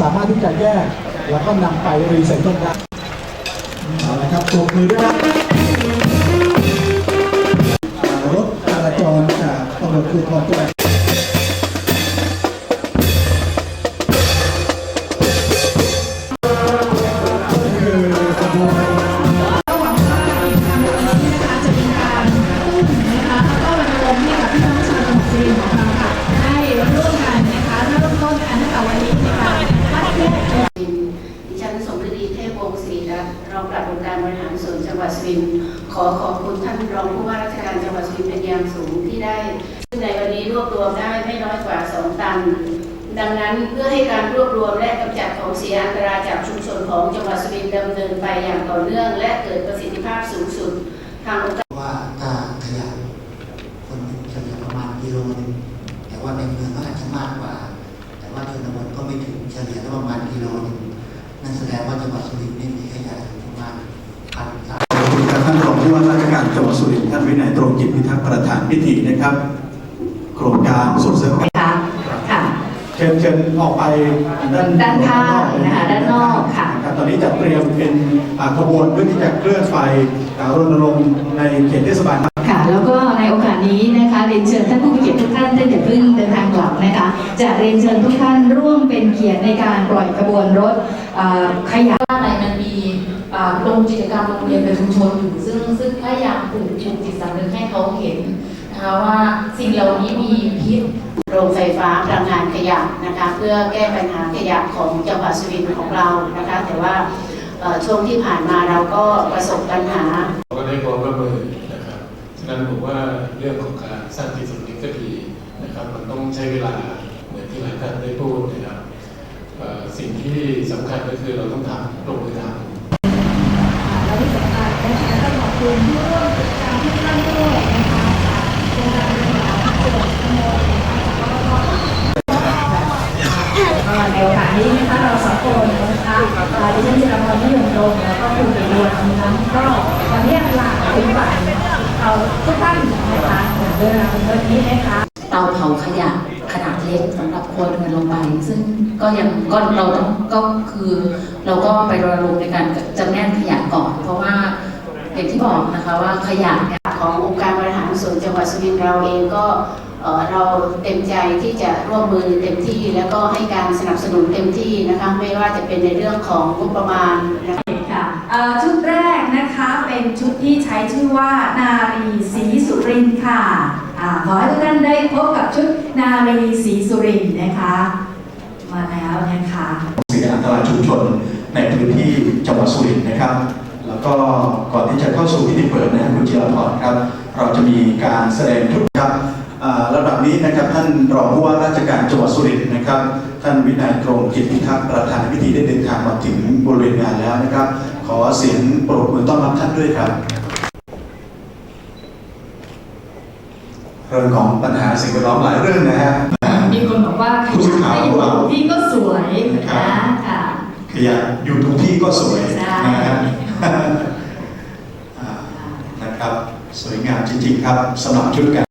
สามารถที่จะแยก แล้วก็นำไปรีไซเคิลได้เอาละครับปรบมือด้วยครับ ค์การบริหารส่วนจังหวัดสุรินทร์ขอขอบคุณท่านรองผู้ว่าราชการจังหวัดสุรินทร์เป็นอย่างสูงที่ได้ ซึ่งในวันนี้รวบรวมได้ไม่น้อยกว่า 2 ตัน ดังนั้นเพื่อให้การรวบรวมและกำจัดของเสียอันตรายจากชุมชนของจังหวัดสุรินทร์ดำเนินไปอย่างต่อเนื่อง และเกิดประสิทธิภาพสูงสุดทางองค์การว่าถ้าขยะคนหนึ่งเฉลี่ยประมาณกิโลนึงแต่ว่าในเมืองก็อาจจะมากกว่า แต่ว่าชนบทก็ไม่ถึงเฉลี่ยประมาณกิโลนึง จังหวัดสุรินทร์นี่มีขยะอยู่ประมาณพันสามขอบคุณครับท่านรองผู้ว่าราชการจังหวัดสุรินทร์ท่านวินัยตรงจิตพิทักษ์ประธานพิธีนะครับ โครงการส่งเสริมการค่ะค่ะเชิญเชิญออกไปด้านด้านข้างนะคะด้านนอกค่ะรับตอนนี้จัดเตรียมเป็นอ่าขบวนเพื่อที่จะเคลื่อนไปอ่ารณรงค์ในเขตเทศบาลค่ะ แล้วก็ในโอกาสนี้นะคะเรียนเชิญท่านผู้มีเกียรติทุกท่านท่านอย่าเพิ่งเดินทางกลับนะคะจะเรียนเชิญทุกท่านร่วม เป็นเกียรติในการปล่อยขบวนรถขยะว่าอะไรมันมีอ่าโรงกิจกรรมโรงเรียนเป็นชุมชนอยู่ซึ่งซึ่งพยายามปลูกปลูจิตสำนึกให้เขาเห็นนะคะว่าสิ่งเหล่านี้มีพิษโรงไฟฟ้าพลังงานขยะนะคะเพื่อแก้ปัญหาขยะของจังหวัดสุรินทร์ของเรานะคะแต่ว่าช่วงที่ผ่านมาเราก็ประสบปัญหาก็ได้ความร่วมมือนะครับฉะนั้นผมว่าเรื่องของการสร้างจิตสำนึกก็ดีนะครับมันต้องใช้เวลา ที่หลายท่านได้พูดนะครับสิ่งที่สำคัญก็คือเราต้องทำลงมือทำและที่สำคัญนะคะต้องขอบคุณผู้ร่วมกิจกรรมทุกท่านด้วยนะคะจากองค์การบริหารส่วนตำบลนะคะก็ในโอกาสนี้นะคะเราสองคนนะคะดิฉันจิรพรนิยมดงแล้วก็คุณปิยวนนั้นก็วันนี้ลาถึงฝันเอาทุกท่านนะคะเหมือนเดิมวันนี้นะคะ เตาเผาขยะขนาดเล็กสำหรับครัวเรือนลงไป ซึ่งก็ยังก็เราต้องก็คือเราก็ไปรณรงค์ในการจำแนกขยะก่อน เพราะว่าอย่างที่บอกนะคะว่าขยะเนี่ยขององค์การบริหารส่วนจังหวัดสุรินทร์เราเองก็เราเต็มใจที่จะร่วมมือเต็มที่แล้วก็ให้การสนับสนุนเต็มที่นะคะไม่ว่าจะเป็นในเรื่องของงบประมาณนะคะคะชุดแรกนะคะเป็นชุดที่ใช้ชื่อว่านารีศรีสุรินทร์ค่ะ อ่าขอให้ทุกท่านได้พบกับชุดนารีศรีสุรินทร์นะคะ มาแล้วนะคะเสียอันตรายชุมชนในพื้นที่จังหวัดสุรินทร์นะครับ แล้วก็ก่อนที่จะเข้าสู่พิธีเปิดนะครับคุณจิรพรครับ เราจะมีการแสดงชุดครับระดับนี้นะครับท่านรองผู้ว่าราชการจังหวัดสุรินทร์นะครับ ท่านวินัยตรงจิตพิทักษ์ประธานพิธีได้เดินทางมาถึงบริเวณงานแล้วนะครับ ขอเสียงปรบมือต้อนรับท่านด้วยครับ เรื่องของปัญหาสิ่งแวดล้อมหลายเรื่องนะฮะมีคนบอกว่าขผู้สื่ยะอข่าวไม่อยู่ของเราที่ก็สวยครันะบค่ะขยะอยู่ทุกที่ก็สวยใช่นะฮะอ่านะครับ สวยงามจริงๆครับสำหรับชุดการ